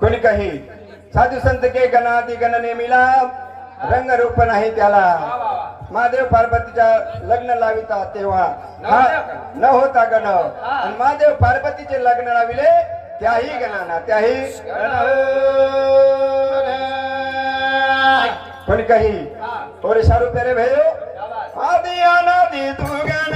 कोणी काही? साधू संत के गणादी गणने मिला रंग रूप नाही त्याला. महादेव पार्वतीच्या लग्न लाविता तेव्हा. न होता गण. आणि महादेव पार्वतीचे लग्न लाविले त्याही गणाना त्याही कोणी काही? थोडे शारू पेरे भयो आधी अनादि तू गण.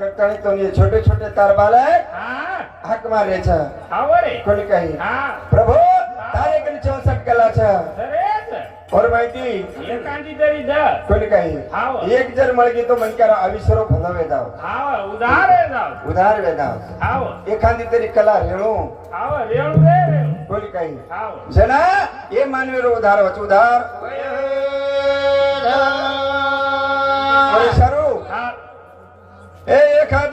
कणी तो ये छोटे छोटे तार बालक हक मारे छ कोणी काही? प्रभू तारे कणी छ और माहिती? तरी कोणी काही. एक जर मळगी तो मनकर अविसरो फल वेदाव उधार जाऊ उधार वेदाव एखादी तरी कला रेणू. रेणू रे कोणी काही? जना ये मानवी उधार वच. उधार. हा ए एखादी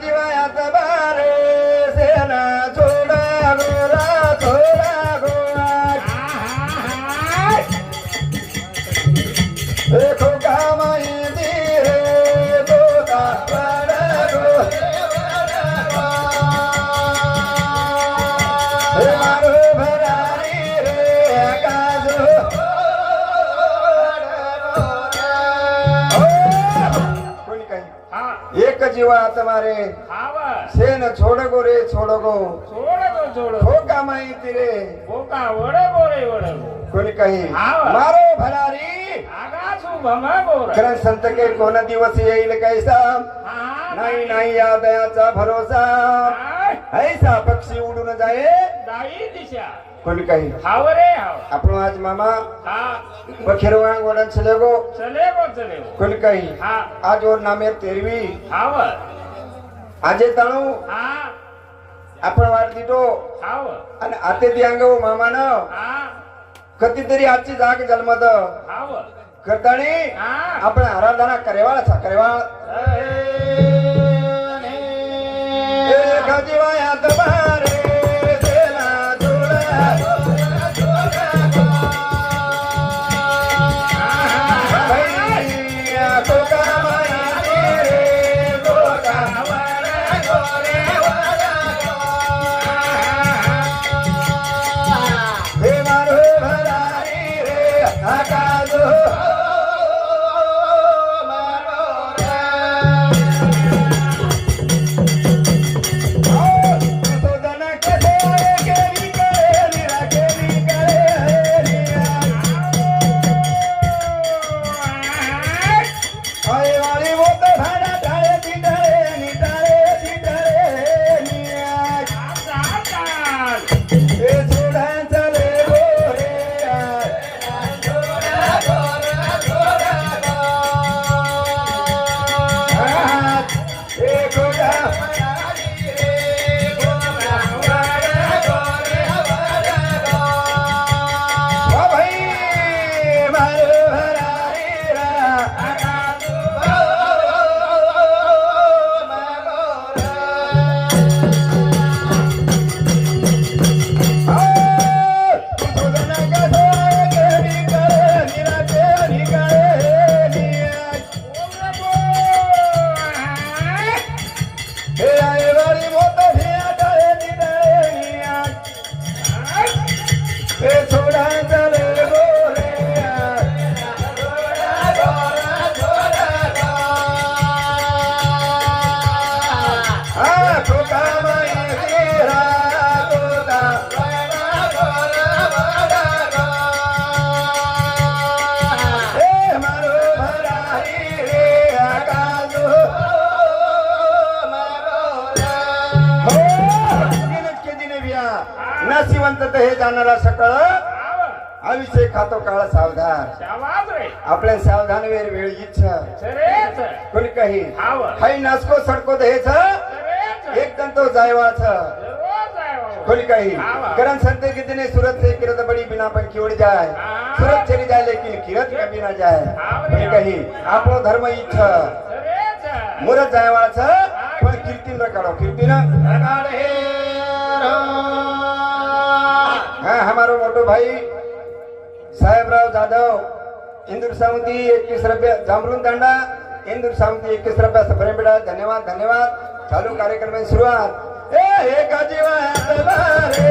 हाव सेन छोड गो रे छोड गो सोड गो सोड हो कामाई तिरे बोका वड गोरे वड गो कोणी काही. मारो भरारी आगासू भमा गोर कारण संत के कोण दिवस येईल कैसा नाही नाही या दयाचा भरोसा. ऐसा पक्षी उडून जाए दाई दिशा कोणी काही हाव रे हाव आपण आज मामा हा वडन चले गो चले गो चले गो कोणी काही हा आज और नामे तेरवी हाव आजे ताणू हा आपण वाट दिटो हाव आणि आते दियांग मामान हा कधीतरी आजची जाग जन्मत हाव करतानी हा आपण तर हे जाणारा सकळ हाव आयुष्य खातो काळ सावधान. आपल्या सावधान वेळ वेळ इच्छा कोणी काही. हाय नाचको सडको हेच सरेच. एक जण तो जायवाच. कोणी काही. कारण संत गीते ने सूरत से किरत बड़ी बिना पण किवड़ हाँ। सूरत चली जाए लेकिन किरत कभी ना जाए हाव रे. कोणी काही. आपलो धर्म इच्छा मुरत जायवाच. पण कीर्तीन रकाडो कीर्तीन. रकाड हे हाँ हमारो मोटो भाई साहेबराव जाधव इंदूर सावंती एकवीस रुपया जांभरून दांडा इंदूर सावंती एकवीस रुपया सफरे बेटा धन्यवाद धन्यवाद चालू कार्यक्रम सुरुवात ए हे गाजीवा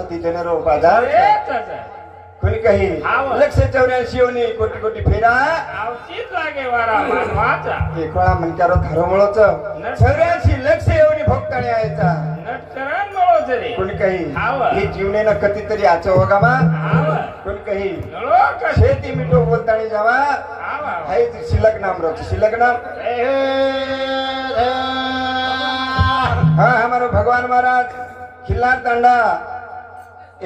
छोटस जन्माच्या तिथे रो बाजार सरेच कोणी काही हाव. लक्ष चौऱ्याऐंशी ओनी कोटी कोटी फेरा एकोळा म्हणकारो थारोमळोच चौऱ्याऐंशी लक्ष एवढी भक्ताणी यायचा नटकरण मिळवत रे कोणी काही हाव. हे जीवनेनं कधीतरी आचो होगामा हाव कोणी काही नळो कसे शेती मिठो बोलताणी जावा हाय शिल्लक नाम रोच शिल्लक नाम हाँ हमारो भगवान महाराज खिल्लार तांडा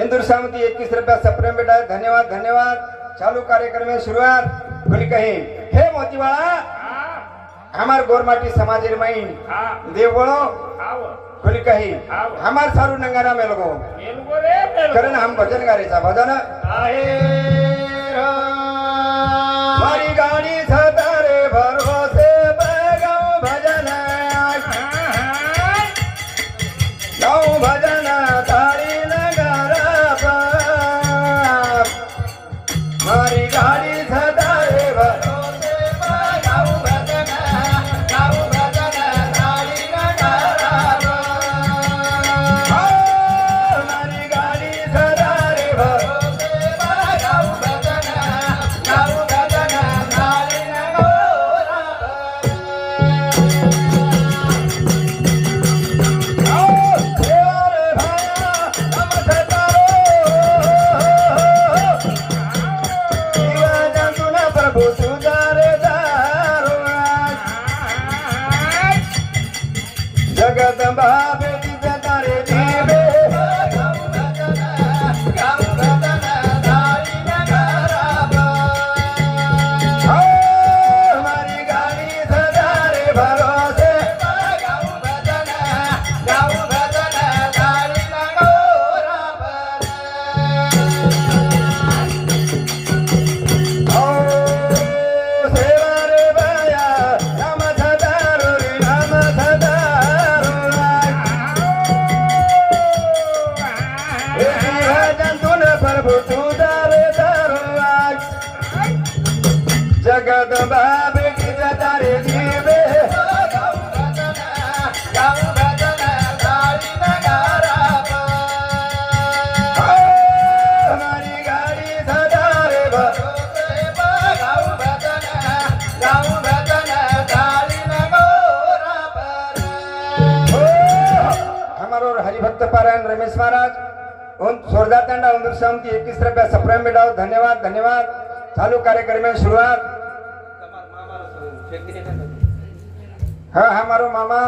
इंदूर सामती इक्कीस रुपया सप्रेम बेटा धन्यवाद धन्यवाद. चालू कार्यक्रम में शुरुआत कोणी कही हे मोतीवाळा हा. हमार गोरमाटी समाजेर माइन हा. देव बोलो कोणी कही. हमार सारू नंगारा में लगो कारण हम भजन गारेचा भजन. मारी गाडी सतारे भरोसे भक्तपारायण रमेश महाराज. उन सोरदा तंडा उम्र सम की इक्कीस रुपया सप्रेम मिलाओ धन्यवाद धन्यवाद. चालू कार्यक्रम में शुरुआत हाँ हमारो मामा.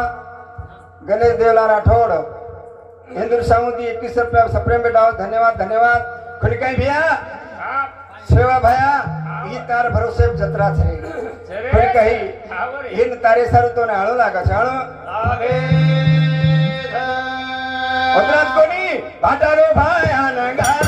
गणेश देवला राठौड़. हिंदू साहू इक्कीस रुपया सप्रेम बेटाओ धन्यवाद धन्यवाद. खुलकाई भैया? सेवा भया ई तार भरोसे जत्रा छे फिर कही. इन तारे सारू तो ने आळो. लागा. छाळो ભગરાજ કોની ભાટારો ભાઈ આનંદ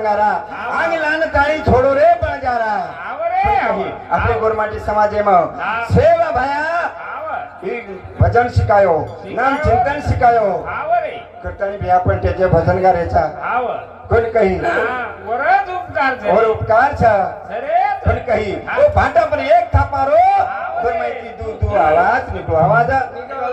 અંગારા આંગલાન તાળી છોડો રે પણજારા આપણે ગોરમાટી સમાજેમાં સેવા ભયા ભજન શીખાયો નામ ચિંતન શીખાયો કરતાની ભયા પણ તે જે ભજન ગારે છે કોણ કહી ઉપકાર છે ઓર ઉપકાર છે કોણ કહી ઓ ભાટા પર એક થાપારો ગોરમાટી દૂર દૂર આવાજ નીકળો આવાજ નીકળો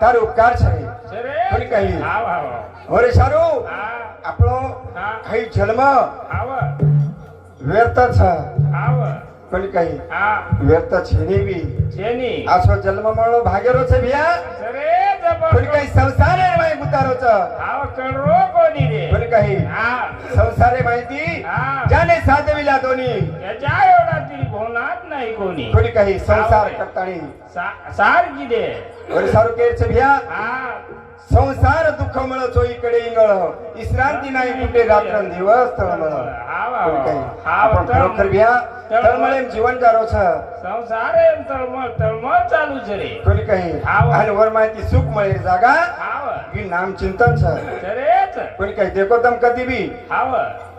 તારો ઉપકાર છે કોણ કહી ઓરે સારું આપણો કઈ જન્મ વ્યર્થ છે કોણ કહી વ્યર્થ છે ની બી જેની આસો જન્મ મળો ભાગેરો છે ભૈયા સરે કોણ કહી સંસારે માય ગુતારો છે આવ કણરો કોની રે કોણ કહી હા સંસારે માહિતી હા જાને સાધવિલા તોની એજા राहत नाही कोणी. थोडी काही संसार करताळी सा- सार किदे वरी सारू केरचे भिया हा. संसार दुःख मळ चोईकडे इंगळ. विश्रांती नाही कुठे रात्र दिवस तळमळ हा, थोडी काही. हा, आपण तळमळ. खरोखर भिया तळमळ. तळमळे जीवन गारो छ. संसार आहे आणि तळमळ तळमळ चालू छे रे. थोडी काही. हाव. आणि वर माहिती सुख मळे जागा. हाव की नाम चिंतन छ. कोणी काही देखो तम कधी भी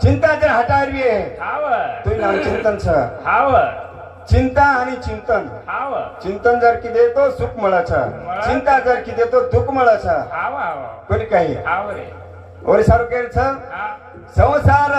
चिंता जर हटावी है हाव नाम चिंतन छ. चिंता आणि चिंतन. चिंतन जर की देतो सुख मळाचा. चिंता जर की देतो दुःख मळाचा. कोणी काही? हाव रे. ओरे सारू संसार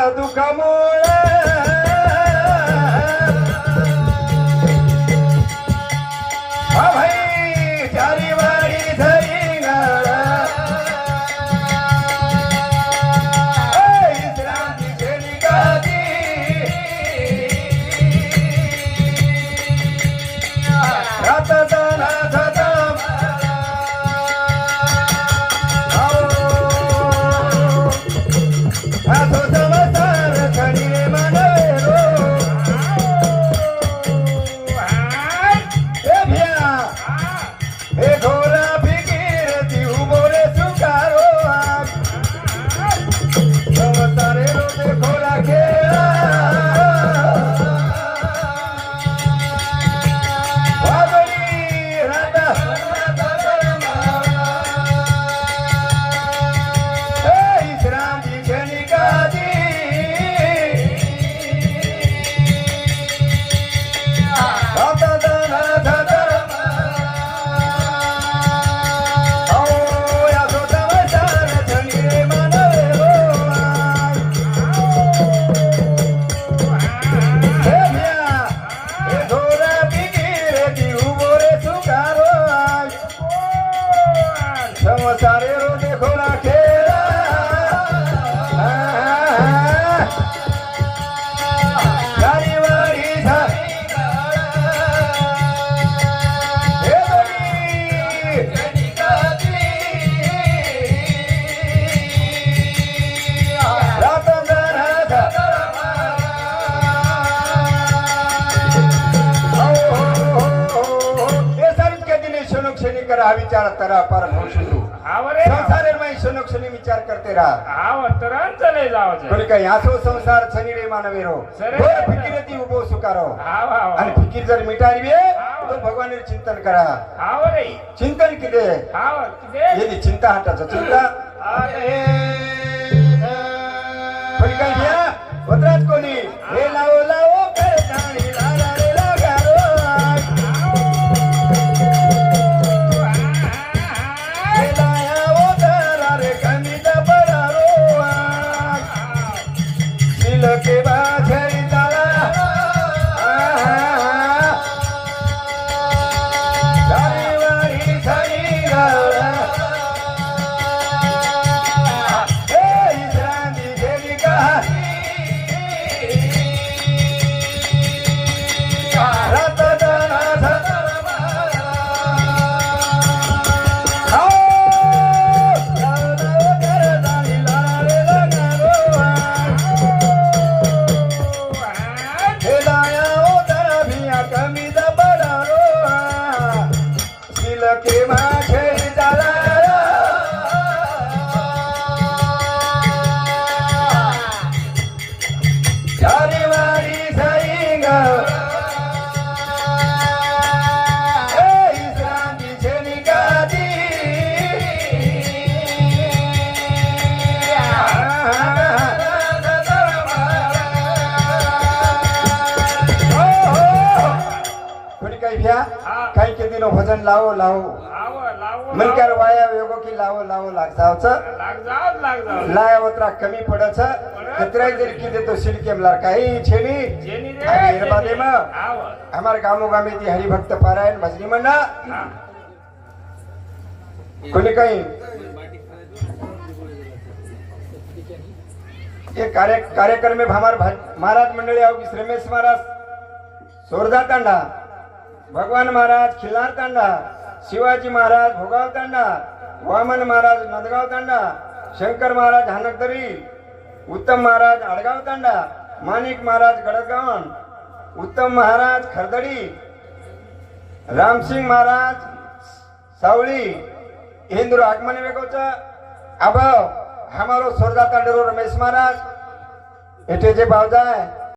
संसार सुनी विचार करते संसार छनी रे. मानवेरो सुकारो. आणि फिकीर जर मिटावी तो भगवान चिंतन करा. चिंतन किदे? यदि चिंता हटाचा चिंता. अरे कोणी काही वत्रात कोणी? हे लाव किलो वजन लावो लावो. मिलकर वाया वेगो की लावो लावो लाग जाओ छ लाया ओतरा कमी पड़ छ कतरा दिन की दे तो सिलके मलार काई छेनी. मेरे बारे में हमारे गामों गामे थी हरि भक्त पारायण भजनी में ना कोनी कहीं? ये कार्य कार्यक्रम में हमारे महाराज मंडली आओगी श्रीमेश महाराज? सोरदा तांडा. भगवान महाराज खिल्लार तांडा शिवाजी महाराज भोगाव तांडा वामन महाराज नंदगाव तांडा शंकर महाराज हानकदरी उत्तम महाराज आडगाव तांडा माणिक महाराज गडगावन उत्तम महाराज खरदडी रामसिंग महाराज सावळी हिंदू आगमन वेगोच अभाव हमारो स्वर्गा तांडरो रमेश महाराज इथे जे बावजाय